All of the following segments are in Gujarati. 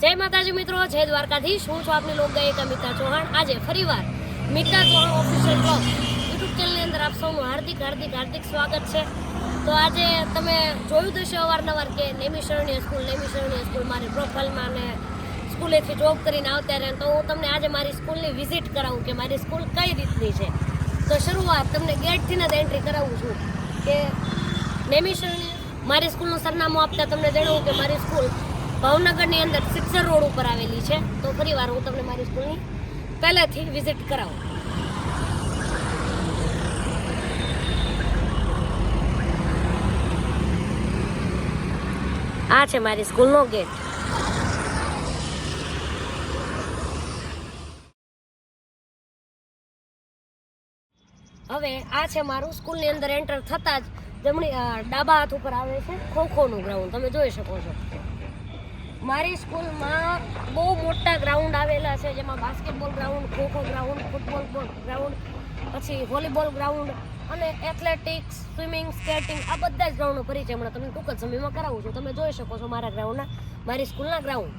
જય માતાજી મિત્રો, જય દ્વારકાધીશ. હું છું આપની લોકગાયિકા મિતા ચૌહાણ. આજે ફરીવાર Mita Chauhan official blog YouTube ચેનલની અંદર આપ સૌનું હાર્દિક હાર્દિક હાર્દિક સ્વાગત છે. તો આજે તમે જોયું છે અવારનવાર કે નેમિશરણીય સ્કૂલ નેમિશરણીય સ્કૂલ મારી પ્રોફાઇલમાં અને સ્કૂલેથી જોબ કરીને આવતા તો હું તમને આજે મારી સ્કૂલની વિઝિટ કરાવું કે મારી સ્કૂલ કઈ રીતની છે. તો શરૂઆત તમને ગેટથી જ એન્ટ્રી કરાવું છું કે નેમિશરણીય મારી સ્કૂલનું સરનામું આપતા તમને જણાવું કે મારી સ્કૂલ ભાવનગરની અંદર સિક્સર રોડ ઉપર આવેલી છે. તો ફરીવાર હું તમને મારી સ્કૂલની પહેલાથી વિઝિટ કરાવું. આ છે મારી સ્કૂલનો ગેટ હવે આ છે મારું સ્કૂલની અંદર એન્ટર થતાં જ જમણી ડાબા હાથ ઉપર આવે છે ખો ખોનું ગ્રાઉન્ડ તમે જોઈ શકો છો. મારી સ્કૂલમાં બહુ મોટા ગ્રાઉન્ડ આવેલા છે, જેમાં basketball ground kho kho ground football ground પછી વોલીબોલ ગ્રાઉન્ડ અને એથ્લેટિક્સ સ્વિમિંગ સ્કેટિંગ આ બધા જ ગ્રાઉન્ડનો પરિચય હમણાં તમને ટૂંક જ સમયમાં કરાવું છું. તમે જોઈ શકો છો મારા ગ્રાઉન્ડના મારી સ્કૂલના ગ્રાઉન્ડ.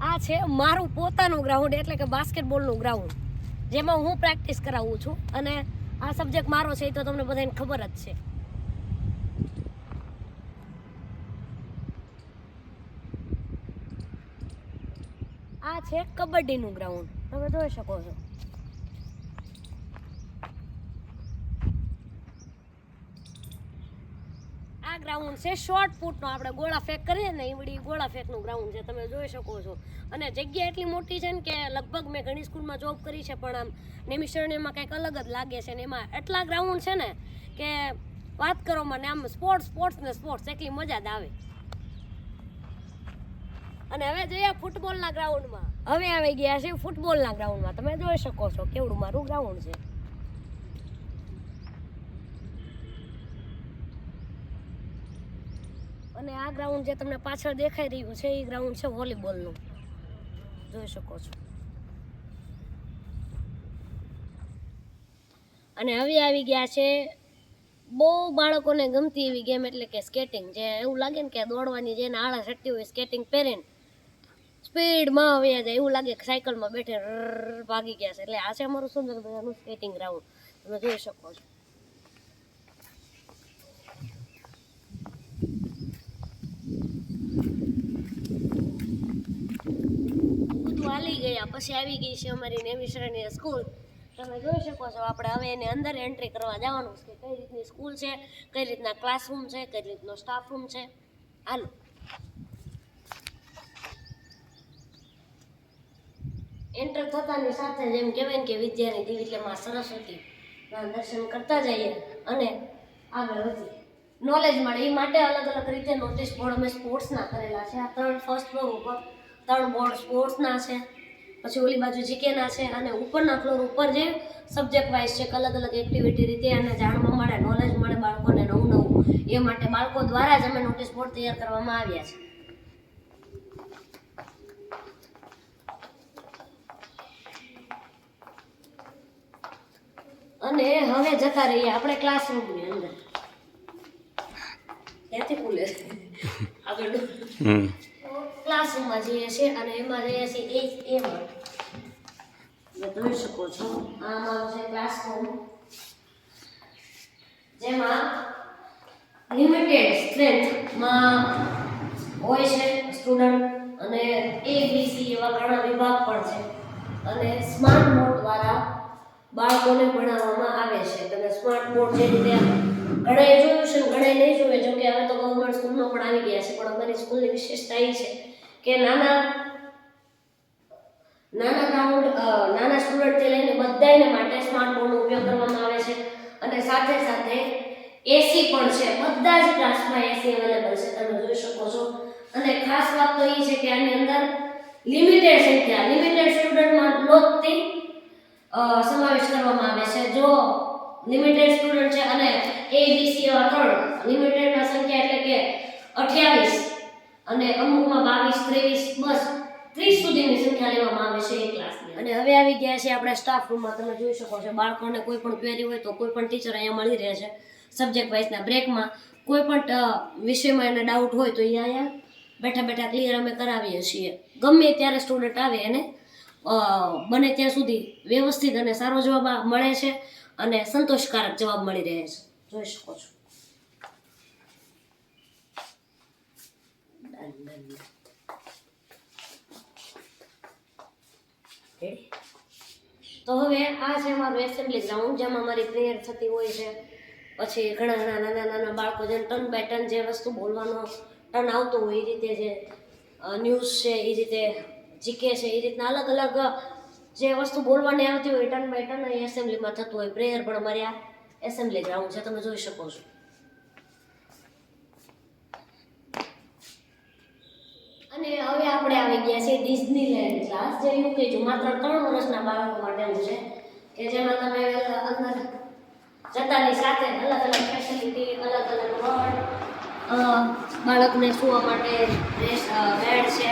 આ છે મારું પોતાનું ગ્રાઉન્ડ એટલે કે બાસ્કેટબોલનું ગ્રાઉન્ડ જેમાં હું પ્રેક્ટિસ કરાવું છું અને આ સબ્જેક્ટ મારો છે એ તો તમને બધાને ખબર જ છે. આ છે કબડ્ડીનું ગ્રાઉન્ડ તમે જોઈ શકો છો. આ ગ્રાઉન્ડ છે શોર્ટ ફૂટનો આપણે ગોળા ફેંક કરીએ ને એવડી ગોળા ફેંકનું ગ્રાઉન્ડ છે, તમે જોઈ શકો છો. અને જગ્યા એટલી મોટી છે ને કે લગભગ મેં ઘણી સ્કૂલમાં જોબ કરી છે, પણ આમ નેમિશરણીમાં કંઈક અલગ જ લાગે છે ને, એમાં એટલા ગ્રાઉન્ડ છે ને કે વાત કરો મને, આમ સ્પોર્ટ્સ સ્પોર્ટ્સ ને સ્પોર્ટ્સ એટલી મજા જ આવે. અને હવે જોઈએ ફૂટબોલના ગ્રાઉન્ડમાં હવે આવી ગયા છે ફૂટબોલના ગ્રાઉન્ડમાં તમે જોઈ શકો છો કેવડું મારું ગ્રાઉન્ડ છે. અને આ ગ્રાઉન્ડ જે તમને પાછળ દેખાઈ રહ્યું છે, એ ગ્રાઉન્ડ છે વોલીબોલનું જોઈ શકો છો. અને હવે આવી ગયા છે બહુ બાળકોને ગમતી એવી ગેમ એટલે કે સ્કેટિંગ જે એવું લાગે ને કે દોડવાની જેને આળા ચડતી હોય સ્કેટિંગ પહેરીને સ્પીડમાં આવ્યા જાય. એવું લાગે કે સાયકલમાં બેઠે ભાગી ગયા છે. એટલે આ છે અમારું સુંદર મજાનું સ્કેટિંગ ગ્રાઉન્ડ તમે જોઈ શકો છો. હાલી ગયા, પછી આવી ગઈ છે અમારી નેમિશરણીય સ્કૂલ. તમે જોઈ શકો છો, આપણે હવે એની અંદર એન્ટ્રી કરવા જવાનું છે કઈ રીતની સ્કૂલ છે, કઈ રીતના ક્લાસરૂમ છે, કઈ રીતનો સ્ટાફ રૂમ છે. હાલો. એન્ટર થતાની સાથે જ એમ કહેવાય કે વિદ્યાની દેવી એટલે માં સરસ્વતી દર્શન કરતા જઈએ અને આગળ વધીએ. નોલેજ મળે. એ માટે અલગ અલગ રીતે નોટિસ બોર્ડ અમે સ્પોર્ટ્સના કરેલા છે. આ ત્રણ ફર્સ્ટ ફ્લોર ઉપર ત્રણ બોર્ડ સ્પોર્ટ્સના છે પછી ઓલી બાજુ જીકેના છે અને ઉપરના ફ્લોર ઉપર જે સબ્જેક્ટ વાઇઝ છે અલગ અલગ એક્ટિવિટી રીતે અને જાણવા મળે નોલેજ મળે બાળકોને નવું નવું. એ માટે બાળકો દ્વારા જ અમે નોટિસ બોર્ડ તૈયાર કરવામાં આવ્યા છે. અને હવે જતા રહીએ આપણે ક્લાસરૂમની અંદર. ત્યાંથી ખુલે? આગળ. ક્લાસરૂમમાં જઈએ છીએ અને એમાં જઈએ છીએ એ એમાં જોઈ શકો છો. આ અમારું છે ક્લાસરૂમ. જેમાં લિમિટેડ સ્ટ્રેન્થમાં હોય છે સ્ટુડન્ટ અને એ બી સી એવા ઘણા વિભાગ પણ છે. અને સ્માર્ટ બોર્ડ દ્વારા બાળકોને ભણાવવામાં આવે છે. તમે સ્માર્ટ બોર્ડ જે રીતે ઘણાએ જોયું છે ઘણાએ નહીં જોયું. જો કે હવે તો ગવર્મેન્ટ સ્કૂલમાં પણ આવી ગયા છે, પણ અમારી સ્કૂલની વિશેષતા એ છે કે નાના નાના ગ્રાઉન્ડ નાના સ્ટુડન્ટથી લઈને બધાને માટે સ્માર્ટ બોર્ડનો ઉપયોગ કરવામાં આવે છે અને સાથે સાથે એસી પણ છે. બધા જ ક્લાસમાં એસી અવેલેબલ છે, તમે જોઈ શકો છો. અને ખાસ વાત તો એ છે કે આની અંદર લિમિટેડ સંખ્યા લિમિટેડ સ્ટુડન્ટમાં લોટથી સમાવેશ કરવામાં આવે છે. જો લિમિટેડ સ્ટુડન્ટ છે અને એ બી સી ત્રણ. લિમિટેડમાં સંખ્યા એટલે કે અઠ્યાવીસ અને અમુકમાં બાવીસ, ત્રેવીસ, બસ ત્રીસ સુધીની સંખ્યા લેવામાં આવે છે એ ક્લાસની અને હવે આવી ગયા છે આપણા સ્ટાફ રૂમમાં તમે જોઈ શકો છો, બાળકોને કોઈ પણ ક્વેરી હોય તો કોઈ પણ ટીચર અહીંયા મળી રહે છે. સબ્જેક્ટ વાઇઝના બ્રેકમાં કોઈ પણ વિષયમાં એને ડાઉટ હોય તો એ અહીંયા બેઠા બેઠા ક્લિયર અમે કરાવીએ છીએ. ગમે ત્યારે સ્ટુડન્ટ આવે એને બને ત્યાં સુધી વ્યવસ્થિત અને સારો જવાબ મળે છે. અને સંતોષકારક જવાબ મળી રહે છે. જોઈ શકો છો? તો હવે આ છે અમારું એસેમ્બલી ગ્રાઉન્ડ જેમાં અમારી પ્રેયર થતી હોય છે. પછી ઘણા ઘણા નાના નાના બાળકો જે ટર્ન બાય ટર્ન જે વસ્તુ બોલવાનો ટર્ન આવતો હોય એ રીતે જે ન્યૂઝ છે એ રીતે જીકે છે એ રીતના અલગ અલગ જે વસ્તુ બોલવાની આવતી હોય ટર્ન બાય ટર્ન અહીં એસેમ્બલીમાં થતું હોય પ્રેયર પણ અમારે આ એસેમ્બલી ગ્રાઉન્ડ છે, તમે જોઈ શકો છો. અને હવે આપણે આવી ગયા છીએ ડિઝનીલેન્ડ ક્લાસ જે યુકેજી માત્ર ત્રણ વર્ષના બાળકો માટેનું છે, કે જેમાં તમે અંદર જતાની સાથે અલગ અલગ ફેસિલિટી અલગ અલગ રોડ બાળકને સુવા માટે બેડ છે.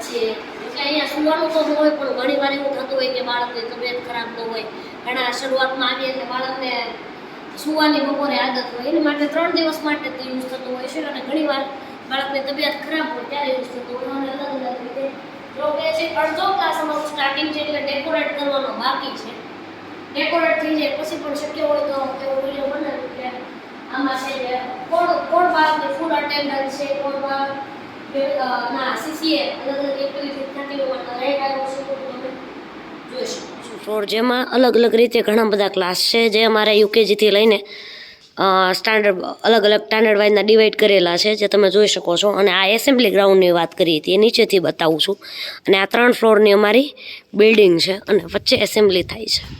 પછી એટલે અહીંયા સુવાનું તો હોય, પણ ઘણી વાર એવું થતું હોય કે બાળકની તબિયત ખરાબ ન હોય. ઘણા શરૂઆતમાં આવીએ એટલે બાળકને સુવાની બપોરે આદત હોય. એની માટે ત્રણ દિવસ માટે તે યુઝ થતું હોય છે અને ઘણીવાર બાળકની તબિયત ખરાબ હોય ત્યારે યુઝ થતું હોય. અને અલગ અલગ રીતે જો છે અડધો ક્લાસ અમારું સ્ટાર્ટિંગ છે એટલે ડેકોરેટ કરવાનો બાકી છે. ડેકોરેટ થઈ જાય પછી પણ શક્ય હોય તો એવો વીડિયો બનાવ્યું કે આમાં છે જે કોણ કોણ બાળકની ફૂલ અટેન્ડન્સ છે કોણ બાળક બે- અ, ના જેમાં અલગ અલગ રીતે ઘણા બધા ક્લાસ છે જે અમારે યુકેજીથી લઈને સ્ટાન્ડર્ડ અલગ અલગ સ્ટાન્ડર્ડ વાઇઝના ડિવાઈડ કરેલા છે જે તમે જોઈ શકો છો. અને આ એસેમ્બલી ગ્રાઉન્ડની વાત કરી હતી એ નીચેથી બતાવું છું. અને આ ત્રણ ફ્લોરની અમારી બિલ્ડિંગ છે અને વચ્ચે એસેમ્બલી થાય છે.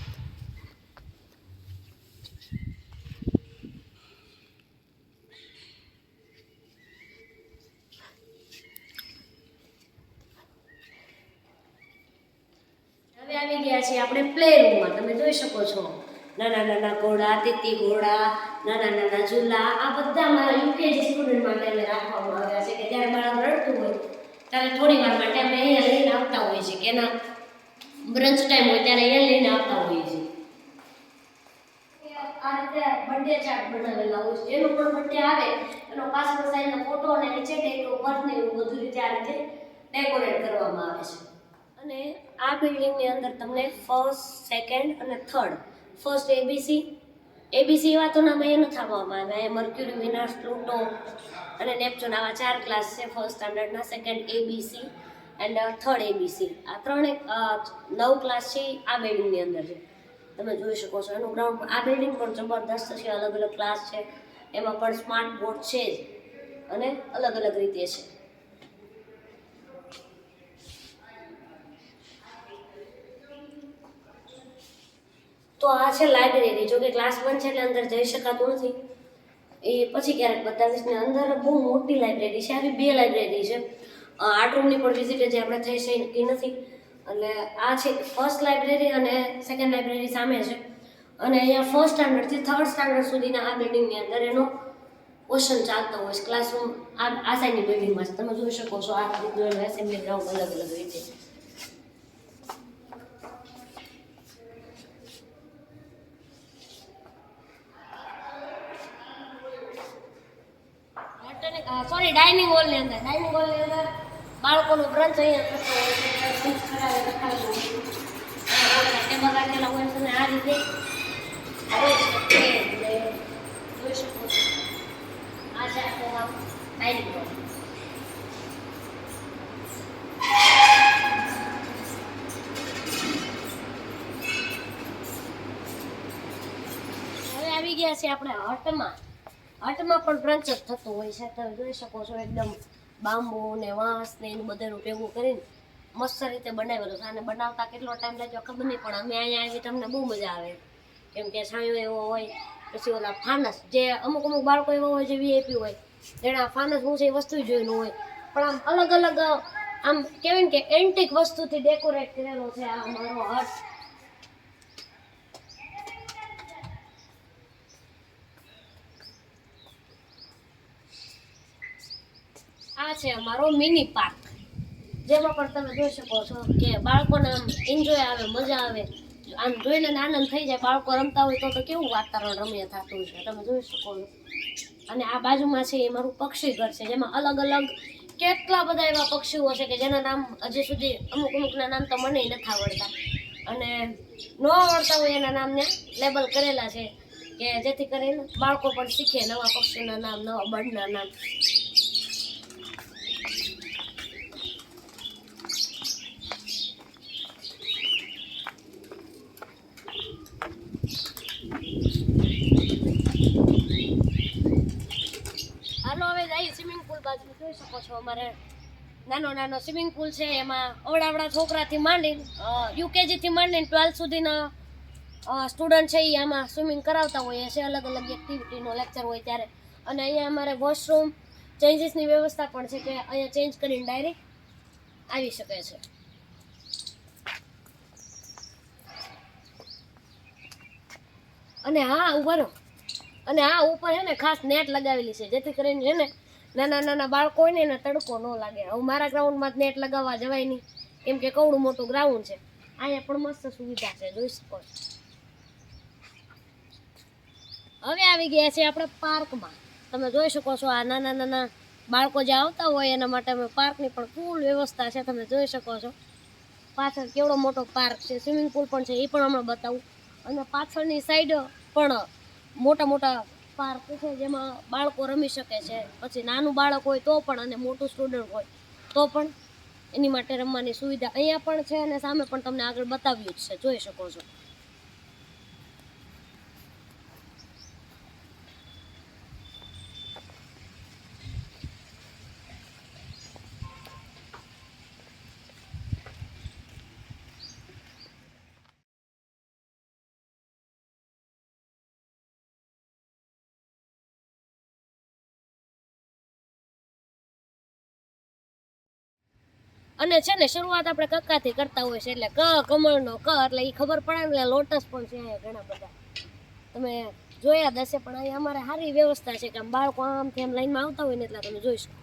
આવી ગયા છીએ આપણે પ્લે રૂમમાં તમે જોઈ શકો છો. નાના નાના ઘોડા, તીતી ઘોડા, નાના નાના ઝૂલા, આ બધા મારા યુકેજી સ્ટુડન્ટ માટે અમે રાખવામાં આવ્યા છે કે જ્યારે બાળક રડતું હોય, ત્યારે થોડી વાર માટે અમે અહીંયા લઈને આવતા હોઈએ છીએ કે એના બ્રંચ ટાઈમ હોય ત્યારે અહીંયા લઈને આવતા હોઈએ છીએ. આ રીતે બર્થડે ચાર્ટ બનાવેલા હોય છે. એનો પણ બર્થડે આવે. એનો પાસપોર્ટ સાઈઝનો ફોટો અને નીચે ડેટ ઓફ બર્થ ને એવું બધું રીતે આ રીતે ડેકોરેટ કરવામાં આવે છે. અને આ બિલ્ડિંગની અંદર તમને ફર્સ્ટ સેકન્ડ અને થર્ડ ફર્સ્ટ એબીસી એબીસી એવા તો નામ અહીંયા નથી આપવામાં આવ્યા મર્ક્યુરી વિનાશ પ્લુટો અને નેપચ્યુન આવા ચાર ક્લાસ છે. First સ્ટાન્ડર્ડના second ABC and third ABC આ ત્રણે નવ ક્લાસ છે આ બિલ્ડિંગની અંદર. છે તમે જોઈ શકો છો. એનું ગ્રાઉન્ડ આ બિલ્ડિંગ પણ જબરદસ્ત છે. અલગ અલગ ક્લાસ છે. એમાં પણ સ્માર્ટ બોર્ડ છે જ. અને અલગ અલગ રીતે છે. તો આ છે લાઇબ્રેરી જો કે ક્લાસ વન છે એટલે અંદર જઈ શકાતું નથી. એ પછી ક્યારેક બતાવીશ ને અંદર બહુ મોટી લાઇબ્રેરી છે. આવી બે લાઇબ્રેરી છે. આર્ટ રૂમની પણ વિઝિટ જે આપણે થઈ શકી નથી. એટલે આ છે ફર્સ્ટ લાઇબ્રેરી અને સેકન્ડ લાઇબ્રેરી સામે છે. અને અહીંયા ફર્સ્ટ સ્ટાન્ડર્ડથી થર્ડ સ્ટાન્ડર્ડ સુધીના આ બિલ્ડિંગની અંદર એનો ક્વેશ્ચન ચાલતો હોય છે. ક્લાસરૂમ આ આ સાઈડની બિલ્ડિંગમાં તમે જોઈ શકો છો આ રીતનું એસેમ્બલી ગ્રાઉન્ડ અલગ અલગ રીતે. સોરી ડાઇનિંગ હોલની અંદર. ડાઇનિંગ હોલની અંદર બાળકોનો બ્રંચ અહીંયા થતો હોય ટેબલ રાખેલા હોય છે આ રીતે જોઈ આવી ગયા છે આપણે હટમાં હટમાં પણ જ થતું હોય છે. તમે જોઈ શકો છો એકદમ બાંબુ ને વાંસ ને એનું બધાનું ભેગું કરીને મસ્ત રીતે બનાવેલું છે. અને બનાવતા કેટલો ટાઈમ લાગ્યો ખબર નહીં, પણ અમે અહીંયા આવી તમને બહુ મજા આવે. કેમ કે છાંયો એવો હોય, પછી ઓલા ફાનસ, જે અમુક અમુક બાળકો એવા હોય જે વીઆઈપી હોય જેણે ફાનસ હું છે એ વસ્તુ જોયેલું હોય. પણ આમ અલગ અલગ, આમ કહેવાય ને કે એન્ટિક વસ્તુથી ડેકોરેટ કરેલો છે આ મારો હટ આ છે અમારો મિની પાર્ક જેમાં પણ તમે જોઈ શકો છો કે બાળકોને આમ એન્જોય આવે, મજા આવે. આમ જોઈને આનંદ થઈ જાય. બાળકો રમતા હોય તો તો કેવું વાતાવરણ રમ્ય થતું છે તમે જોઈ શકો છો. અને આ બાજુમાં છે એ મારું પક્ષી ઘર છે, જેમાં અલગ અલગ કેટલા બધા એવા પક્ષીઓ છે કે જેના નામ હજી સુધી અમુક અમુકના નામ તો મને નથી આવડતા. અને ન આવડતા હોય એના નામને લેબલ કરેલા છે કે જેથી કરીને બાળકો પણ શીખે નવા પક્ષીના નામ, નવા બર્ડના નામ. હાલો, હવે જઈ સ્વિમિંગ પુલ બાજુ. જોઈ શકો છો અમારે નાનો નાનો સ્વિમિંગ પુલ છે. એમાં અવડાવડા છોકરાથી માંડીને યુકેજીથી માંડીને ટ્વેલ્થ સુધીના સ્ટુડન્ટ છે એ આમાં સ્વિમિંગ કરાવતા હોઈએ છે અલગ અલગ એક્ટિવિટીનો લેક્ચર હોય ત્યારે. અને અહીંયા અમારે વોશરૂમ ચેન્જીસની વ્યવસ્થા પણ છે કે અહીંયા ચેન્જ કરીને ડાયરેક્ટ આવી શકે છે. અને હા ઊભા અને આ ઉપર છે ને ખાસ નેટ લગાવેલી છે. જેથી કરીને છે ને નાના નાના બાળકો હોય એને તડકો ન લાગે. હવે મારા ગ્રાઉન્ડમાં નેટ લગાવવા જવાય નહીં. કેમ કે કવડું મોટું ગ્રાઉન્ડ છે. અહીંયા પણ મસ્ત સુવિધા છે. જોઈ શકો હવે આવી ગયા છે આપણે પાર્કમાં. તમે જોઈ શકો છો આ નાના નાના બાળકો જે આવતા હોય એના માટે અમે પાર્કની પણ ફૂલ વ્યવસ્થા છે. તમે જોઈ શકો છો. પાછળ કેવડો મોટો પાર્ક છે. સ્વિમિંગ પુલ પણ છે. એ પણ હમણાં બતાવું. અને પાછળની સાઈડ પણ મોટા મોટા પાર્ક છે જેમાં બાળકો રમી શકે છે. પછી નાનું બાળક હોય તો પણ અને મોટું સ્ટુડન્ટ હોય તો પણ એની માટે રમવાની સુવિધા અહીંયા પણ છે અને સામે પણ તમને આગળ બતાવ્યું જ છે. જોઈ શકો છો. અને છે ને, શરૂઆત આપણે કક્કાથી કરતા હોય છે, એટલે ક, કમળનો ક, એટલે એ ખબર પડે એટલે લોટસ પણ છે ઘણા બધા. તમે જોયા દશે પણ અહીં અમારે સારી વ્યવસ્થા છે, કે આમ બાળકો આમથી આમ લાઈનમાં આવતા હોય ને, એટલે તમે જોઈ શકો.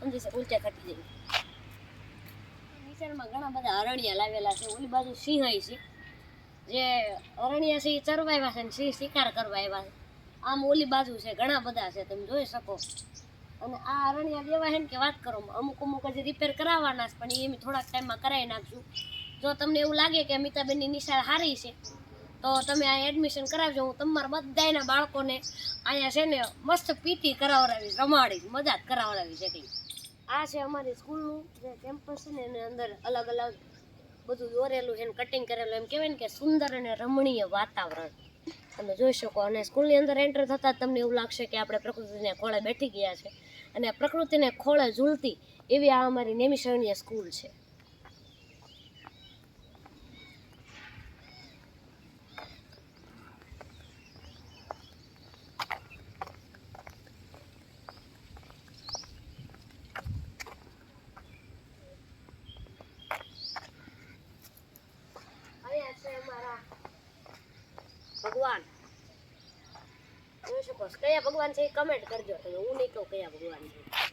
સમજી શકે ઉલચા થતી જાય. નીચાણમાં ઘણા બધા અરણ્યા લાવેલા છે, ઓલી બાજુ સિંહાઈ છે. જે અરણ્યા છે એ ચરવા આવ્યા છે ને સિંહ શિકાર કરવા આવ્યા છે. આમ ઓલી બાજુ છે, ઘણા બધા છે, તમે જોઈ શકો. અને આ અરણ્યા છે ને કે વાત કરો, અમુક અમુક હજી રિપેર કરાવવાના છે, પણ એ થોડાક ટાઈમમાં કરાવી નાખશું. જો તમને એવું લાગે કે અમિતાબેનની નિશાળ સારી છે, તો તમે અહીંયા એડમિશન કરાવજો. હું તમારા બધાયના બાળકોને અહીંયા છે ને મસ્ત પીટી કરાવડાવીશ, રમાડીશ મજા કરાવડાવીશ એટલી. આ છે અમારી સ્કૂલનું જે કેમ્પસ છે ને, એની અંદર અલગ અલગ બધું દોરેલું છે ને કટિંગ કરેલું એમ કહેવાય ને કે સુંદર અને રમણીય વાતાવરણ. તમે જોઈ શકો. અને સ્કૂલની અંદર એન્ટર થતાં તમને એવું લાગશે કે આપણે પ્રકૃતિને ખોળે બેઠી ગયા છે. અને પ્રકૃતિને ખોળે ઝૂલતી એવી આ અમારી નેમિશરણીય સ્કૂલ છે અહીંયા છે અમારા ભગવાન. શકો છો? કયા ભગવાન છે એ કમેન્ટ કરજો. તમે હું નહીં કહું કયા ભગવાન છે